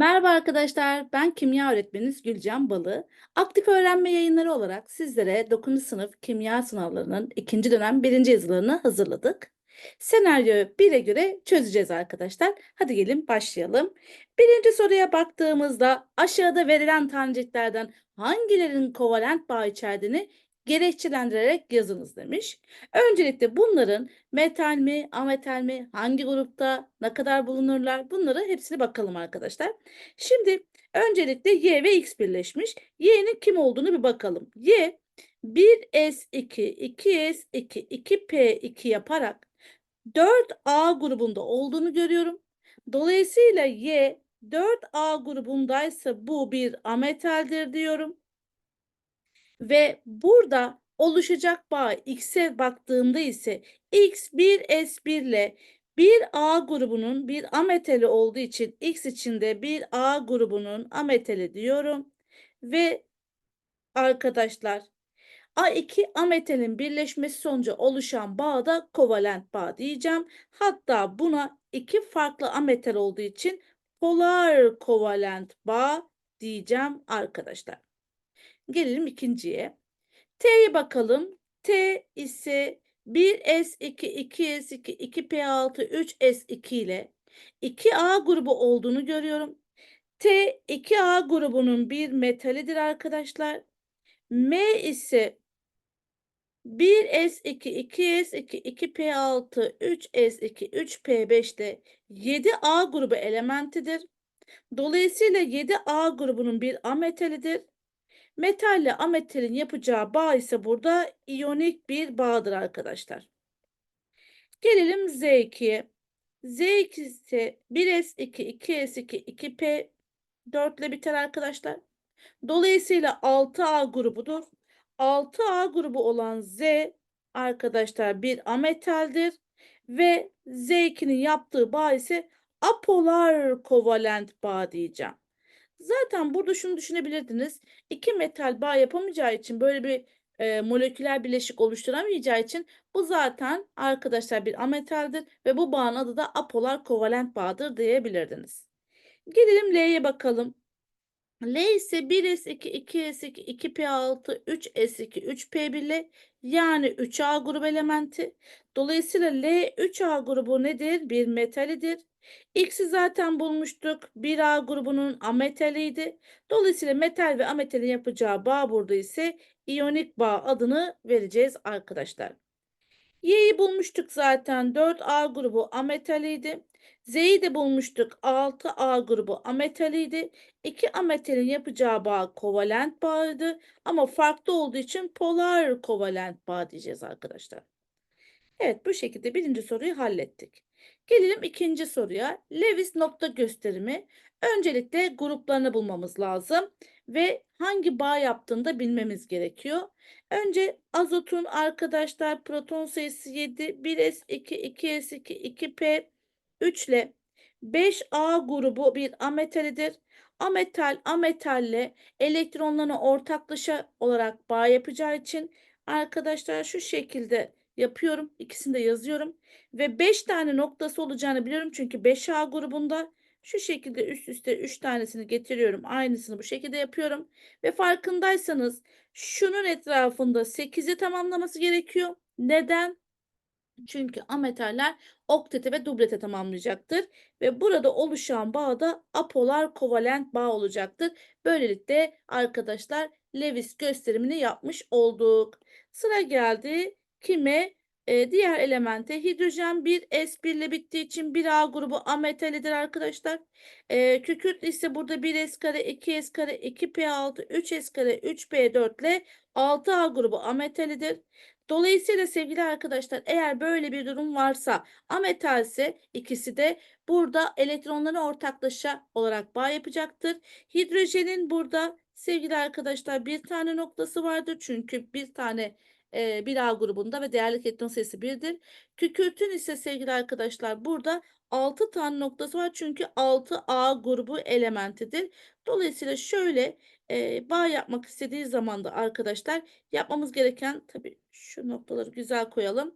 Merhaba arkadaşlar, ben kimya öğretmeniniz Gülcan Balı. Aktif öğrenme yayınları olarak sizlere 9. sınıf kimya sınavlarının ikinci dönem birinci yazılarını hazırladık. Senaryo 1'e göre çözeceğiz arkadaşlar. Hadi gelin başlayalım. Birinci soruya baktığımızda aşağıda verilen taneciklerden hangilerinin kovalent bağ içerdiğini gerekçelendirerek yazınız demiş. Öncelikle bunların metal mi, ametal mi, hangi grupta, ne kadar bulunurlar bunları hepsini bakalım arkadaşlar. Şimdi öncelikle Y ve X birleşmiş. Y'nin kim olduğunu bir bakalım. Y 1S2, 2S2, 2P2 yaparak 4A grubunda olduğunu görüyorum. Dolayısıyla Y 4A grubundaysa bu bir ametaldir diyorum. Ve burada oluşacak bağ X'e baktığımda ise X 1S1 ile bir A grubunun bir ametali olduğu için X içinde bir A grubunun ametali diyorum. Ve arkadaşlar A2 ametalin birleşmesi sonucu oluşan bağ da kovalent bağ diyeceğim. Hatta buna iki farklı ametal olduğu için polar kovalent bağ diyeceğim arkadaşlar. Gelelim ikinciye. T'ye bakalım. T ise 1S2, 2S2, 2P6, 3S2 ile 2A grubu olduğunu görüyorum. T 2A grubunun bir metalidir arkadaşlar. M ise 1S2, 2S2, 2P6, 3S2, 3P5 ile 7A grubu elementidir. Dolayısıyla 7A grubunun bir ametalidir. Metalle ametalin yapacağı bağ ise burada iyonik bir bağdır arkadaşlar. Gelelim Z2'ye. Z2 ise 1S2, 2S2, 2P4 ile biter arkadaşlar. Dolayısıyla 6A grubudur. 6A grubu olan Z arkadaşlar bir ametaldir. Ve Z2'nin yaptığı bağ ise apolar kovalent bağ diyeceğim. Zaten burada şunu düşünebilirdiniz. İki metal bağ yapamayacağı için böyle bir e, moleküler bileşik oluşturamayacağı için bu zaten arkadaşlar bir ametaldir ve bu bağın adı da apolar kovalent bağdır diyebilirdiniz. Gelelim L'ye bakalım. L ise 1S2, 2S2, 2P6, 3S2, 3P1 ile yani 3A grubu elementi. Dolayısıyla L 3A grubu nedir? Bir metalidir. X'i zaten bulmuştuk. 1A grubunun ametaliydi. Dolayısıyla metal ve ametalin yapacağı bağ burada ise iyonik bağ adını vereceğiz arkadaşlar. Y'yi bulmuştuk zaten. 4A grubu ametaliydi. Z'yi de bulmuştuk. 6A grubu ametaliydi. İki ametalin yapacağı bağ kovalent bağıydı. Ama farklı olduğu için polar kovalent bağ diyeceğiz arkadaşlar. Evet bu şekilde birinci soruyu hallettik. Gelelim ikinci soruya. Lewis nokta gösterimi. Öncelikle gruplarını bulmamız lazım ve hangi bağ yaptığını da bilmemiz gerekiyor. Önce azotun arkadaşlar proton sayısı 7, 1s2, 2s2, 2p 3 ile 5a grubu bir ametalidir. Ametal ametalle elektronlarına ortaklaşa olarak bağ yapacağı için arkadaşlar şu şekilde yapıyorum. İkisini de yazıyorum. Ve 5 tane noktası olacağını biliyorum. Çünkü 5A grubunda şu şekilde üst üste 3 tanesini getiriyorum. Aynısını bu şekilde yapıyorum. Ve farkındaysanız şunun etrafında 8'i tamamlaması gerekiyor. Neden? Çünkü ametaller oktete ve dublete tamamlayacaktır. Ve burada oluşan bağ da apolar kovalent bağ olacaktır. Böylelikle arkadaşlar Lewis gösterimini yapmış olduk. Sıra geldi kime? Ee, diğer elemente hidrojen 1 S1 ile bittiği için 1A grubu ametalidir arkadaşlar. Ee, kükürt ise burada 1 S kare, 2 S kare, 2P6, 3 S kare, 3P4 ile 6A grubu ametalidir. Dolayısıyla sevgili arkadaşlar eğer böyle bir durum varsa ametalse ikisi de burada elektronları ortaklaşa olarak bağ yapacaktır. Hidrojenin burada sevgili arkadaşlar bir tane noktası vardır. Çünkü bir tane e, bir A grubunda ve değerlik elektron sayısı 1'dir. Kükürtün ise sevgili arkadaşlar burada 6 tane noktası var. Çünkü 6A grubu elementidir. Dolayısıyla şöyle e, bağ yapmak istediği zaman da arkadaşlar yapmamız gereken tabii şu noktaları güzel koyalım.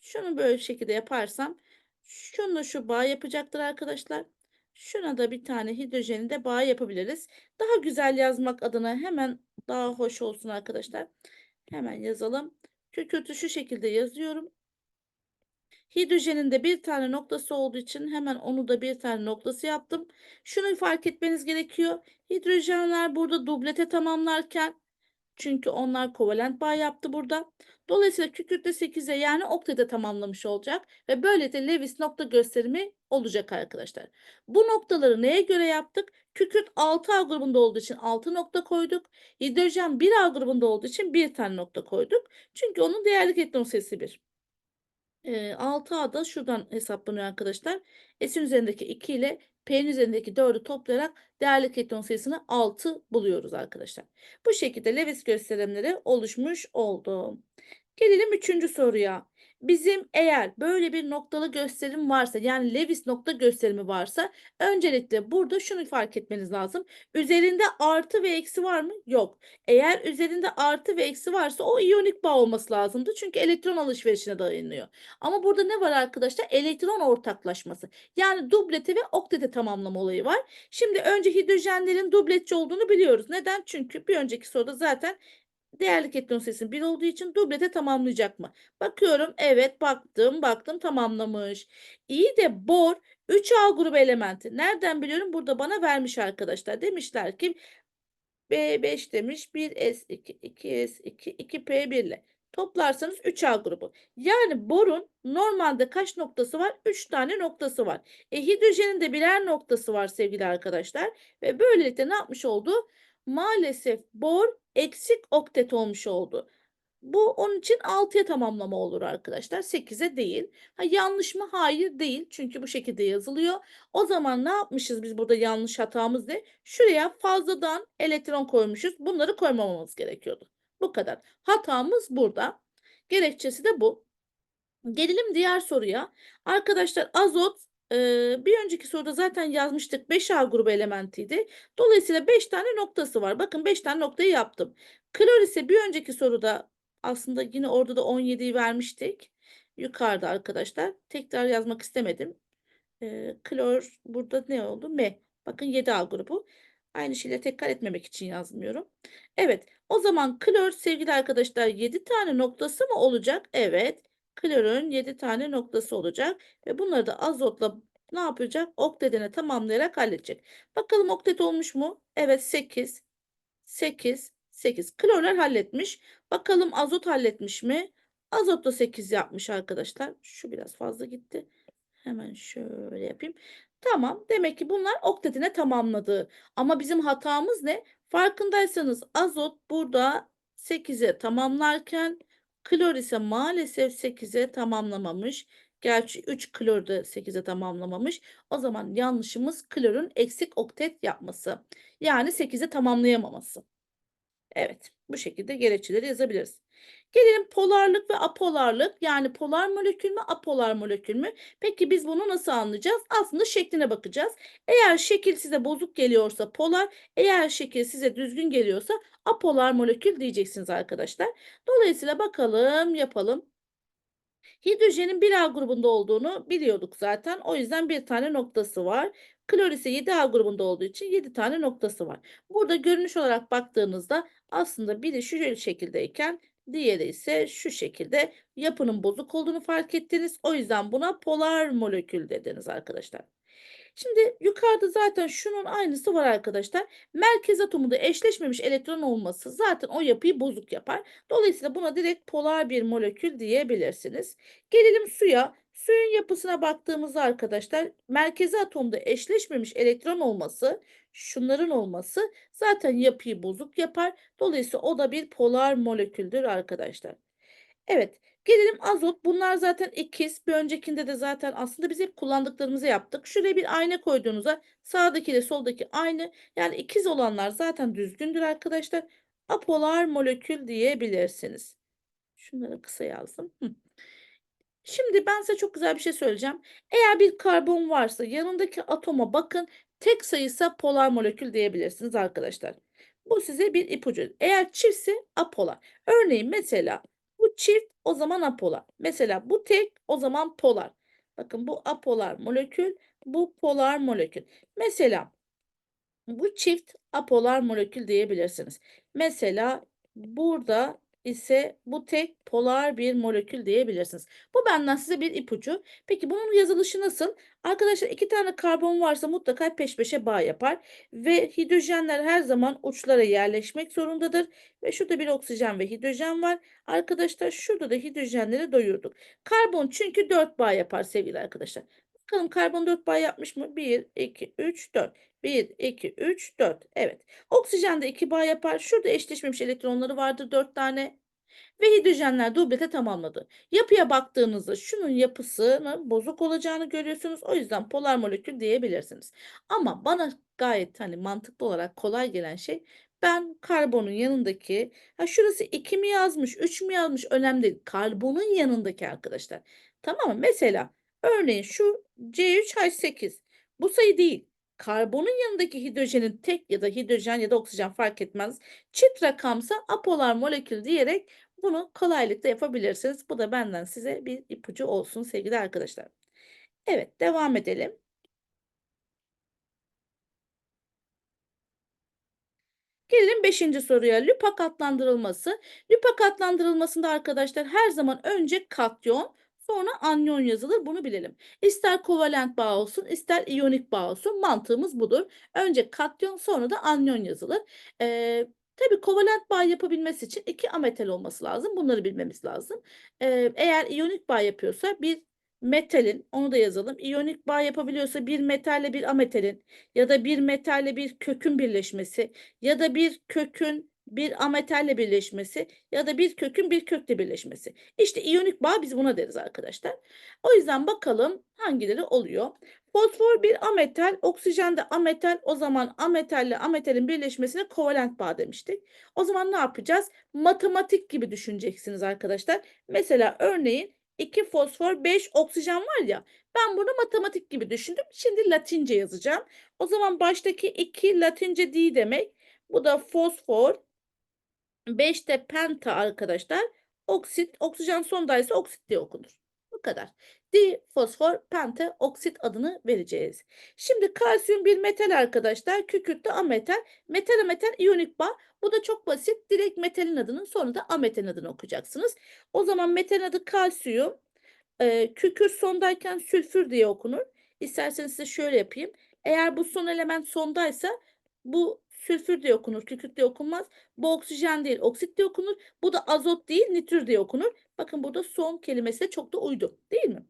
Şunu böyle şekilde yaparsam şunu şu bağ yapacaktır arkadaşlar. Şuna da bir tane hidrojeni de bağ yapabiliriz. Daha güzel yazmak adına hemen daha hoş olsun arkadaşlar. Hemen yazalım. Kükürtü şu şekilde yazıyorum. Hidrojenin de bir tane noktası olduğu için hemen onu da bir tane noktası yaptım. Şunu fark etmeniz gerekiyor. Hidrojenler burada dublete tamamlarken çünkü onlar kovalent bağ yaptı burada. Dolayısıyla kükürt de 8'e yani oktete tamamlamış olacak ve böylece Lewis nokta gösterimi olacak arkadaşlar. Bu noktaları neye göre yaptık? Kükürt 6A grubunda olduğu için 6 nokta koyduk. Hidrojen 1A grubunda olduğu için 1 tane nokta koyduk. Çünkü onun değerlik elektron sayısı 1. Eee, 6A da şuradan hesaplanıyor arkadaşlar. S'in üzerindeki 2 ile P'nin üzerindeki 4'ü toplayarak değerli elektron sayısını 6 buluyoruz arkadaşlar. Bu şekilde Lewis gösterimleri oluşmuş oldu. Gelelim üçüncü soruya. Bizim eğer böyle bir noktalı gösterim varsa yani Lewis nokta gösterimi varsa öncelikle burada şunu fark etmeniz lazım. Üzerinde artı ve eksi var mı? Yok. Eğer üzerinde artı ve eksi varsa o iyonik bağ olması lazımdı. Çünkü elektron alışverişine dayanıyor. Ama burada ne var arkadaşlar? Elektron ortaklaşması. Yani dublete ve oktete tamamlama olayı var. Şimdi önce hidrojenlerin dubletçi olduğunu biliyoruz. Neden? Çünkü bir önceki soruda zaten değerli elektron sayısı 1 olduğu için dublete tamamlayacak mı? Bakıyorum. Evet baktım. Baktım tamamlamış. İyi de bor 3A grubu elementi. Nereden biliyorum? Burada bana vermiş arkadaşlar. Demişler ki B5 demiş 1S2, 2S2, 2P1 ile. Toplarsanız 3A grubu. Yani borun normalde kaç noktası var? 3 tane noktası var. E, hidrojenin de birer noktası var sevgili arkadaşlar. Ve böylelikle ne yapmış oldu? Maalesef bor eksik oktet olmuş oldu. Bu onun için 6'ya tamamlama olur arkadaşlar. 8'e değil. Ha, yanlış mı? Hayır değil. Çünkü bu şekilde yazılıyor. O zaman ne yapmışız biz burada yanlış hatamız ne? Şuraya fazladan elektron koymuşuz. Bunları koymamamız gerekiyordu. Bu kadar. Hatamız burada. Gerekçesi de bu. Gelelim diğer soruya. Arkadaşlar azot bir önceki soruda zaten yazmıştık 5A grubu elementiydi. Dolayısıyla 5 tane noktası var. Bakın 5 tane noktayı yaptım. Klor ise bir önceki soruda aslında yine orada da 17'yi vermiştik. Yukarıda arkadaşlar. Tekrar yazmak istemedim. Eee, klor burada ne oldu? M. Bakın 7A grubu. Aynı şeyle tekrar etmemek için yazmıyorum. Evet. O zaman klor sevgili arkadaşlar 7 tane noktası mı olacak? Evet. Klorun 7 tane noktası olacak ve bunları da azotla ne yapacak? Oktetine tamamlayarak halledecek. Bakalım oktet olmuş mu? Evet 8, 8, 8. Klorlar halletmiş. Bakalım azot halletmiş mi? Azot da 8 yapmış arkadaşlar. Şu biraz fazla gitti. Hemen şöyle yapayım. Tamam. Demek ki bunlar oktetine tamamladı. Ama bizim hatamız ne? Farkındaysanız azot burada 8'e tamamlarken klor ise maalesef 8'e tamamlamamış. Gerçi 3 klor da 8'e tamamlamamış. O zaman yanlışımız klorun eksik oktet yapması. Yani 8'e tamamlayamaması. Evet, bu şekilde gerekçeleri yazabiliriz. Gelelim polarlık ve apolarlık. Yani polar molekül mü, apolar molekül mü? Peki biz bunu nasıl anlayacağız? Aslında şekline bakacağız. Eğer şekil size bozuk geliyorsa polar, eğer şekil size düzgün geliyorsa apolar molekül diyeceksiniz arkadaşlar. Dolayısıyla bakalım, yapalım. Hidrojenin 1A grubunda olduğunu biliyorduk zaten. O yüzden bir tane noktası var. Klor ise 7A grubunda olduğu için 7 tane noktası var. Burada görünüş olarak baktığınızda aslında biri şu şekildeyken diğeri ise şu şekilde yapının bozuk olduğunu fark ettiniz. O yüzden buna polar molekül dediniz arkadaşlar. Şimdi yukarıda zaten şunun aynısı var arkadaşlar. Merkez atomunda eşleşmemiş elektron olması zaten o yapıyı bozuk yapar. Dolayısıyla buna direkt polar bir molekül diyebilirsiniz. Gelelim suya. Suyun yapısına baktığımızda arkadaşlar merkezi atomda eşleşmemiş elektron olması, şunların olması zaten yapıyı bozuk yapar. Dolayısıyla o da bir polar moleküldür arkadaşlar. Evet. Gelelim azot. Bunlar zaten ikiz. Bir öncekinde de zaten aslında biz hep kullandıklarımızı yaptık. Şuraya bir ayna koyduğunuzda sağdaki ile soldaki aynı. Yani ikiz olanlar zaten düzgündür arkadaşlar. Apolar molekül diyebilirsiniz. Şunları kısa yazdım. Hı. Şimdi ben size çok güzel bir şey söyleyeceğim. Eğer bir karbon varsa yanındaki atoma bakın. Tek sayısa polar molekül diyebilirsiniz arkadaşlar. Bu size bir ipucu. Eğer çiftse apolar. Örneğin mesela bu çift o zaman apolar. Mesela bu tek o zaman polar. Bakın bu apolar molekül, bu polar molekül. Mesela bu çift apolar molekül diyebilirsiniz. Mesela burada ise bu tek polar bir molekül diyebilirsiniz. Bu benden size bir ipucu. Peki bunun yazılışı nasıl? Arkadaşlar iki tane karbon varsa mutlaka peş peşe bağ yapar ve hidrojenler her zaman uçlara yerleşmek zorundadır ve şurada bir oksijen ve hidrojen var. Arkadaşlar şurada da hidrojenleri doyurduk. Karbon çünkü 4 bağ yapar sevgili arkadaşlar. Bakalım karbon 4 bağ yapmış mı? 1, 2, 3, 4. 1, 2, 3, 4. Evet. Oksijen de 2 bağ yapar. Şurada eşleşmemiş elektronları vardır 4 tane. Ve hidrojenler dublete tamamladı. Yapıya baktığınızda şunun yapısının bozuk olacağını görüyorsunuz. O yüzden polar molekül diyebilirsiniz. Ama bana gayet hani mantıklı olarak kolay gelen şey ben karbonun yanındaki ha şurası 2 mi yazmış 3 mü yazmış önemli değil. Karbonun yanındaki arkadaşlar. Tamam mı? Mesela örneğin şu C3H8 bu sayı değil. Karbonun yanındaki hidrojenin tek ya da hidrojen ya da oksijen fark etmez. Çift rakamsa apolar molekül diyerek bunu kolaylıkla yapabilirsiniz. Bu da benden size bir ipucu olsun sevgili arkadaşlar. Evet, devam edelim. Gelelim 5. soruya. Lüpak adlandırılması. Lüpak adlandırılmasında arkadaşlar her zaman önce katyon, sonra anyon yazılır. Bunu bilelim. İster kovalent bağ olsun, ister iyonik bağ olsun. Mantığımız budur. Önce katyon, sonra da anyon yazılır. Ee, tabii kovalent bağ yapabilmesi için iki ametal olması lazım. Bunları bilmemiz lazım. Ee, eğer iyonik bağ yapıyorsa bir metalin, onu da yazalım. İyonik bağ yapabiliyorsa bir metalle bir ametalin ya da bir metalle bir kökün birleşmesi ya da bir kökün bir ametalle birleşmesi ya da bir kökün bir kökle birleşmesi. İşte iyonik bağ biz buna deriz arkadaşlar. O yüzden bakalım hangileri oluyor. Fosfor bir ametal, oksijen de ametal. O zaman ametalle ametalin birleşmesine kovalent bağ demiştik. O zaman ne yapacağız? Matematik gibi düşüneceksiniz arkadaşlar. Mesela örneğin 2 fosfor 5 oksijen var ya. Ben bunu matematik gibi düşündüm. Şimdi Latince yazacağım. O zaman baştaki 2 Latince D demek. Bu da fosfor. 5 de penta arkadaşlar. Oksit. Oksijen sondaysa oksit diye okunur. Bu kadar. Di fosfor penta oksit adını vereceğiz. Şimdi kalsiyum bir metal arkadaşlar. Kükürt de ametal. Metal metal iyonik bağ. Bu da çok basit. Direkt metalin adının sonra da ametalin adını okuyacaksınız. O zaman metalin adı kalsiyum. Ee, kükürt sondayken sülfür diye okunur. İsterseniz size şöyle yapayım. Eğer bu son element sondaysa bu sülfür diye okunur, kükürt diye okunmaz. Bu oksijen değil, oksit diye okunur. Bu da azot değil, nitrür diye okunur. Bakın burada son kelimesi de çok da uydu, değil mi?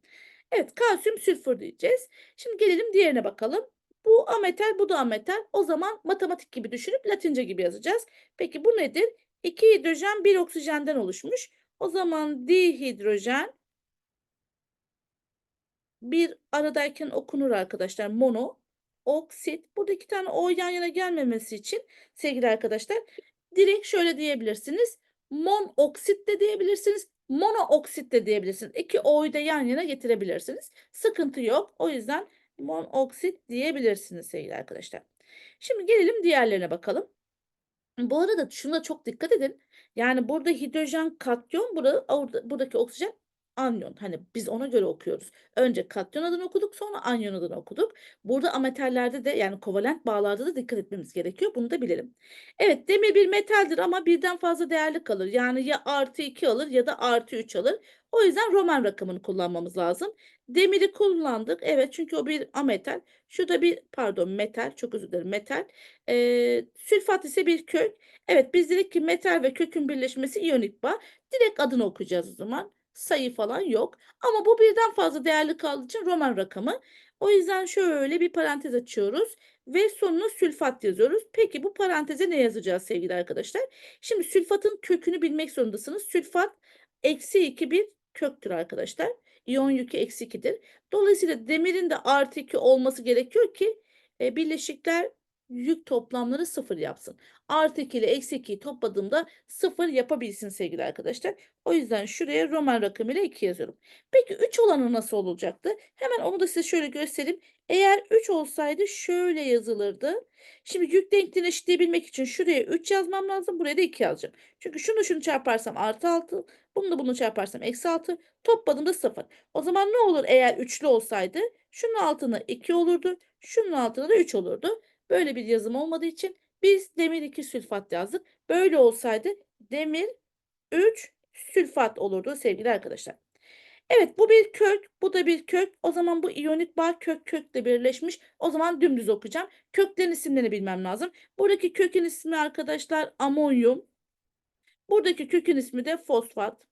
Evet, kalsiyum sülfür diyeceğiz. Şimdi gelelim diğerine bakalım. Bu ametal, bu da ametal. O zaman matematik gibi düşünüp Latince gibi yazacağız. Peki bu nedir? İki hidrojen bir oksijenden oluşmuş. O zaman dihidrojen bir aradayken okunur arkadaşlar. Mono, oksit. Burada iki tane O yan yana gelmemesi için sevgili arkadaşlar direkt şöyle diyebilirsiniz. Monoksit de diyebilirsiniz. Monooksit de diyebilirsiniz. İki O'yu da yan yana getirebilirsiniz. Sıkıntı yok. O yüzden monoksit diyebilirsiniz sevgili arkadaşlar. Şimdi gelelim diğerlerine bakalım. Bu arada şuna çok dikkat edin. Yani burada hidrojen katyon, burada, buradaki oksijen anyon. Hani biz ona göre okuyoruz. Önce katyon adını okuduk sonra anyon adını okuduk. Burada ametallerde de yani kovalent bağlarda da dikkat etmemiz gerekiyor. Bunu da bilelim. Evet demir bir metaldir ama birden fazla değerli kalır. Yani ya artı 2 alır ya da artı 3 alır. O yüzden Roman rakamını kullanmamız lazım. Demiri kullandık. Evet çünkü o bir ametal. Şu da bir pardon metal. Çok özür dilerim metal. Ee, sülfat ise bir kök. Evet biz dedik ki metal ve kökün birleşmesi iyonik bağ. Direkt adını okuyacağız o zaman sayı falan yok. Ama bu birden fazla değerli kaldığı için Roman rakamı. O yüzden şöyle bir parantez açıyoruz ve sonuna sülfat yazıyoruz. Peki bu paranteze ne yazacağız sevgili arkadaşlar? Şimdi sülfatın kökünü bilmek zorundasınız. Sülfat eksi 2 bir köktür arkadaşlar. İyon yükü eksi 2'dir. Dolayısıyla demirin de artı 2 olması gerekiyor ki e, birleşikler yük toplamları sıfır yapsın. Artı 2 ile eksi 2'yi topladığımda sıfır yapabilsin sevgili arkadaşlar. O yüzden şuraya Roman rakamıyla 2 yazıyorum. Peki 3 olanı nasıl olacaktı? Hemen onu da size şöyle göstereyim. Eğer 3 olsaydı şöyle yazılırdı. Şimdi yük denkliğini eşitleyebilmek için şuraya 3 yazmam lazım. Buraya da 2 yazacağım. Çünkü şunu şunu çarparsam artı 6. Bunu da bunu çarparsam eksi 6. Topladığımda 0. O zaman ne olur eğer üçlü olsaydı? Şunun altına 2 olurdu. Şunun altına da 3 olurdu. Böyle bir yazım olmadığı için biz demir 2 sülfat yazdık. Böyle olsaydı demir 3 sülfat olurdu sevgili arkadaşlar. Evet bu bir kök, bu da bir kök. O zaman bu iyonik bağ kök kökle birleşmiş. O zaman dümdüz okuyacağım. Köklerin isimlerini bilmem lazım. Buradaki kökün ismi arkadaşlar amonyum. Buradaki kökün ismi de fosfat.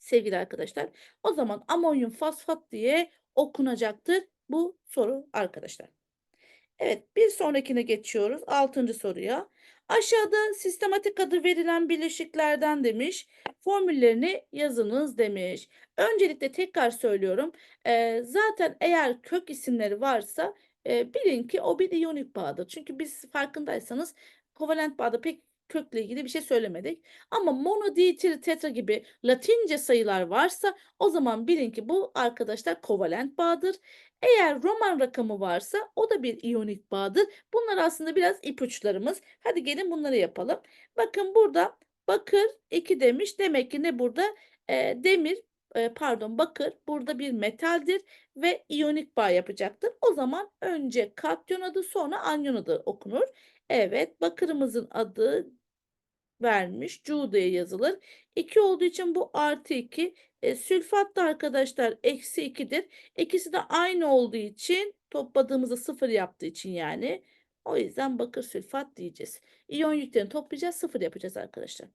Sevgili arkadaşlar. O zaman amonyum fosfat diye okunacaktır bu soru arkadaşlar. Evet, bir sonrakine geçiyoruz. Altıncı soruya. Aşağıda sistematik adı verilen bileşiklerden demiş. Formüllerini yazınız demiş. Öncelikle tekrar söylüyorum. Eee, zaten eğer kök isimleri varsa eee, bilin ki o bir iyonik bağdır. Çünkü biz farkındaysanız kovalent bağda pek kökle ilgili bir şey söylemedik. Ama mono, di, tri, tetra gibi Latince sayılar varsa o zaman bilin ki bu arkadaşlar kovalent bağdır. Eğer Roman rakamı varsa o da bir iyonik bağdır. Bunlar aslında biraz ipuçlarımız. Hadi gelin bunları yapalım. Bakın burada bakır 2 demiş. Demek ki ne burada? Eee, demir eee, pardon bakır burada bir metaldir ve iyonik bağ yapacaktır. O zaman önce katyon adı sonra anyon adı okunur. Evet bakırımızın adı vermiş. Cu diye yazılır. 2 olduğu için bu artı 2. E, sülfat da arkadaşlar eksi 2'dir. İkisi de aynı olduğu için topladığımızda 0 yaptığı için yani. O yüzden bakır sülfat diyeceğiz. İyon yüklerini toplayacağız 0 yapacağız arkadaşlar.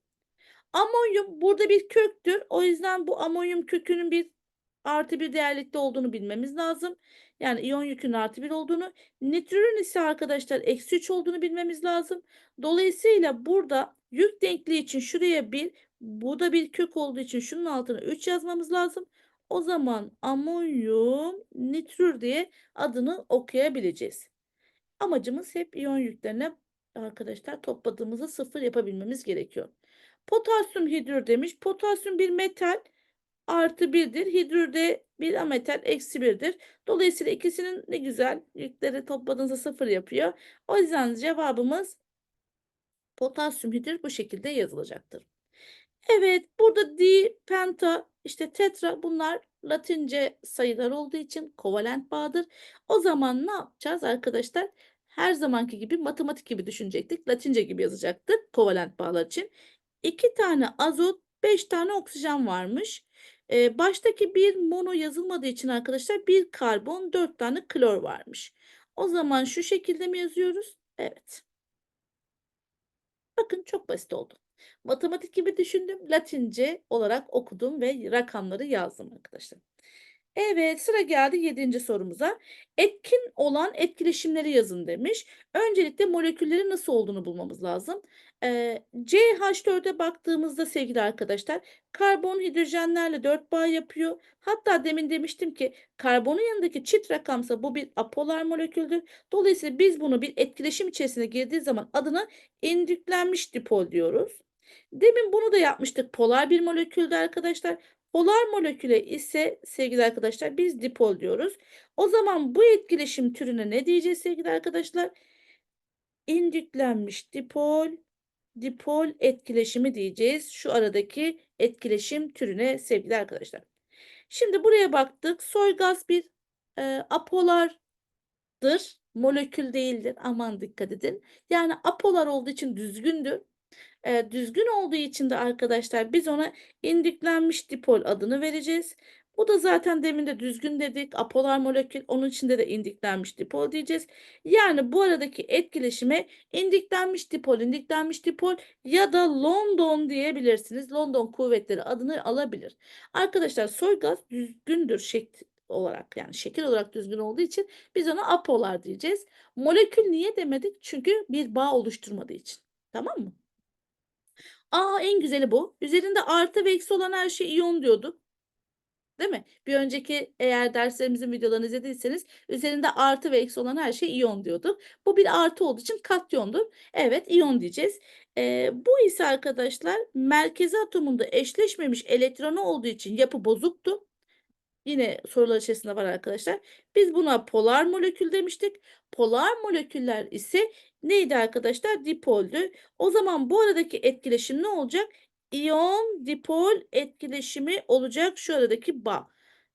Amonyum burada bir köktür. O yüzden bu amonyum kökünün bir artı bir değerlikte olduğunu bilmemiz lazım. Yani iyon yükünün artı bir olduğunu. Nitrürün ise arkadaşlar eksi 3 olduğunu bilmemiz lazım. Dolayısıyla burada yük denkliği için şuraya bir, bu da bir kök olduğu için şunun altına 3 yazmamız lazım. O zaman amonyum nitrür diye adını okuyabileceğiz. Amacımız hep iyon yüklerine arkadaşlar topladığımızda sıfır yapabilmemiz gerekiyor. Potasyum hidrür demiş. Potasyum bir metal artı birdir. Hidrür de bir ametal eksi birdir. Dolayısıyla ikisinin ne güzel yükleri topladığınızda sıfır yapıyor. O yüzden cevabımız potasyum hidrür bu şekilde yazılacaktır. Evet, burada di, penta, işte tetra bunlar Latince sayılar olduğu için kovalent bağdır. O zaman ne yapacağız arkadaşlar? Her zamanki gibi matematik gibi düşünecektik. Latince gibi yazacaktık kovalent bağlar için. 2 tane azot, 5 tane oksijen varmış. Ee, baştaki bir mono yazılmadığı için arkadaşlar bir karbon, 4 tane klor varmış. O zaman şu şekilde mi yazıyoruz? Evet. Bakın çok basit oldu. Matematik gibi düşündüm. Latince olarak okudum ve rakamları yazdım arkadaşlar. Evet sıra geldi 7. sorumuza. Etkin olan etkileşimleri yazın demiş. Öncelikle moleküllerin nasıl olduğunu bulmamız lazım. Ee, CH4'e baktığımızda sevgili arkadaşlar karbon hidrojenlerle 4 bağ yapıyor. Hatta demin demiştim ki karbonun yanındaki çift rakamsa bu bir apolar moleküldür. Dolayısıyla biz bunu bir etkileşim içerisine girdiği zaman adına indüklenmiş dipol diyoruz. Demin bunu da yapmıştık. Polar bir moleküldü arkadaşlar. Polar moleküle ise sevgili arkadaşlar biz dipol diyoruz. O zaman bu etkileşim türüne ne diyeceğiz sevgili arkadaşlar? İndüklenmiş dipol, dipol etkileşimi diyeceğiz. Şu aradaki etkileşim türüne sevgili arkadaşlar. Şimdi buraya baktık. Soy gaz bir e, apolardır. Molekül değildir. Aman dikkat edin. Yani apolar olduğu için düzgündür. E, düzgün olduğu için de arkadaşlar biz ona indüklenmiş dipol adını vereceğiz. Bu da zaten demin de düzgün dedik. Apolar molekül onun içinde de indüklenmiş dipol diyeceğiz. Yani bu aradaki etkileşime indüklenmiş dipol, indüklenmiş dipol ya da London diyebilirsiniz. London kuvvetleri adını alabilir. Arkadaşlar soy gaz düzgündür şekil olarak yani şekil olarak düzgün olduğu için biz ona apolar diyeceğiz. Molekül niye demedik? Çünkü bir bağ oluşturmadığı için. Tamam mı? A, en güzeli bu. Üzerinde artı ve eksi olan her şey iyon diyorduk. Değil mi? Bir önceki eğer derslerimizin videolarını izlediyseniz üzerinde artı ve eksi olan her şey iyon diyorduk. Bu bir artı olduğu için katyondur. Evet iyon diyeceğiz. Ee, bu ise arkadaşlar merkezi atomunda eşleşmemiş elektronu olduğu için yapı bozuktu. yine sorular içerisinde var arkadaşlar. Biz buna polar molekül demiştik. Polar moleküller ise neydi arkadaşlar? Dipoldü. O zaman bu aradaki etkileşim ne olacak? İyon dipol etkileşimi olacak şu aradaki bağ.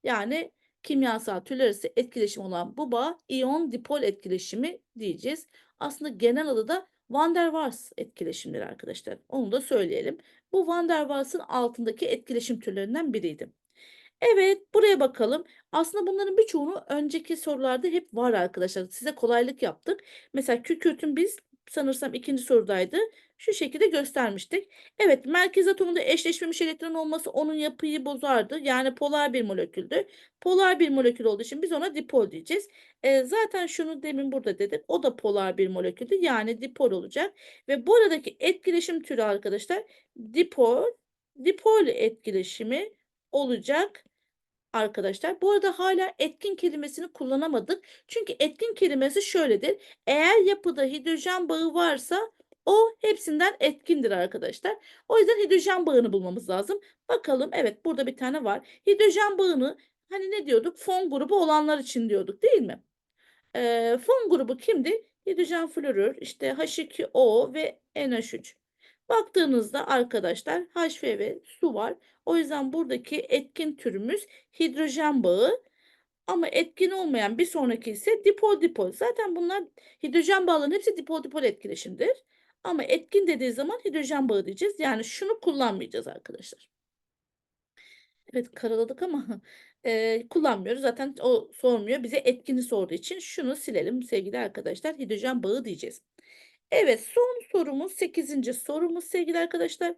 Yani kimyasal türler etkileşim olan bu bağ iyon dipol etkileşimi diyeceğiz. Aslında genel adı da Van der Waals etkileşimleri arkadaşlar. Onu da söyleyelim. Bu Van der Waals'ın altındaki etkileşim türlerinden biriydi. Evet, buraya bakalım. Aslında bunların birçoğunu önceki sorularda hep var arkadaşlar. Size kolaylık yaptık. Mesela kükürtün biz sanırsam ikinci sorudaydı. Şu şekilde göstermiştik. Evet, merkez atomunda eşleşmemiş elektron olması onun yapıyı bozardı. Yani polar bir moleküldü. Polar bir molekül olduğu için biz ona dipol diyeceğiz. E, zaten şunu demin burada dedik. O da polar bir moleküldü. Yani dipol olacak. Ve bu aradaki etkileşim türü arkadaşlar dipol, dipol etkileşimi olacak arkadaşlar. Bu arada hala etkin kelimesini kullanamadık. Çünkü etkin kelimesi şöyledir. Eğer yapıda hidrojen bağı varsa o hepsinden etkindir arkadaşlar. O yüzden hidrojen bağını bulmamız lazım. Bakalım evet burada bir tane var. Hidrojen bağını hani ne diyorduk? Fon grubu olanlar için diyorduk değil mi? Ee, fon grubu kimdi? Hidrojen florür, işte H2O ve NH3. Baktığınızda arkadaşlar HV ve su var. O yüzden buradaki etkin türümüz hidrojen bağı. Ama etkin olmayan bir sonraki ise dipol dipol. Zaten bunlar hidrojen bağlarının hepsi dipol dipol etkileşimdir. Ama etkin dediği zaman hidrojen bağı diyeceğiz. Yani şunu kullanmayacağız arkadaşlar. Evet karaladık ama e, kullanmıyoruz. Zaten o sormuyor. Bize etkini sorduğu için şunu silelim sevgili arkadaşlar. Hidrojen bağı diyeceğiz. Evet son sorumuz 8. sorumuz sevgili arkadaşlar.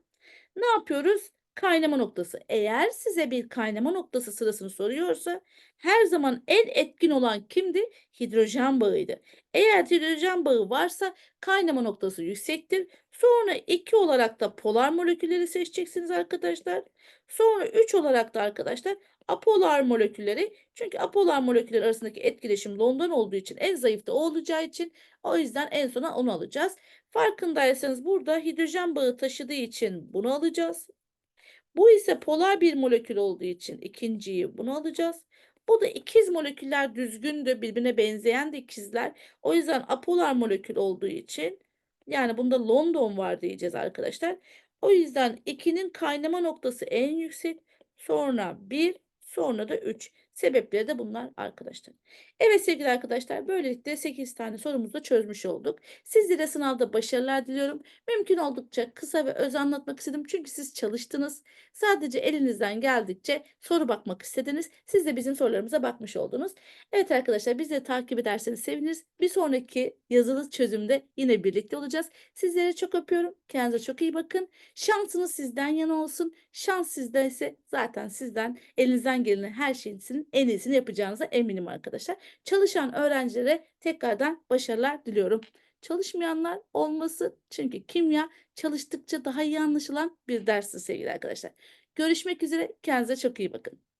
Ne yapıyoruz? Kaynama noktası. Eğer size bir kaynama noktası sırasını soruyorsa her zaman en etkin olan kimdi? Hidrojen bağıydı. Eğer hidrojen bağı varsa kaynama noktası yüksektir. Sonra 2 olarak da polar molekülleri seçeceksiniz arkadaşlar. Sonra 3 olarak da arkadaşlar apolar molekülleri. Çünkü apolar moleküller arasındaki etkileşim London olduğu için en zayıf da o olacağı için o yüzden en sona onu alacağız. Farkındaysanız burada hidrojen bağı taşıdığı için bunu alacağız. Bu ise polar bir molekül olduğu için ikinciyi bunu alacağız. Bu da ikiz moleküller düzgündü. Birbirine benzeyen de ikizler. O yüzden apolar molekül olduğu için yani bunda London var diyeceğiz arkadaşlar. O yüzden 2'nin kaynama noktası en yüksek. Sonra 1 sonra da 3. Sebepleri de bunlar arkadaşlar. Evet sevgili arkadaşlar böylelikle 8 tane sorumuzu da çözmüş olduk. Sizlere sınavda başarılar diliyorum. Mümkün oldukça kısa ve öz anlatmak istedim. Çünkü siz çalıştınız. Sadece elinizden geldikçe soru bakmak istediniz. Siz de bizim sorularımıza bakmış oldunuz. Evet arkadaşlar bizi takip ederseniz seviniriz. Bir sonraki yazılı çözümde yine birlikte olacağız. Sizlere çok öpüyorum. Kendinize çok iyi bakın. Şansınız sizden yana olsun. Şans sizde ise zaten sizden elinizden gelen her şeyin sizin en iyisini yapacağınıza eminim arkadaşlar. Çalışan öğrencilere tekrardan başarılar diliyorum. Çalışmayanlar olması çünkü kimya çalıştıkça daha iyi anlaşılan bir dersi sevgili arkadaşlar. Görüşmek üzere. Kendinize çok iyi bakın.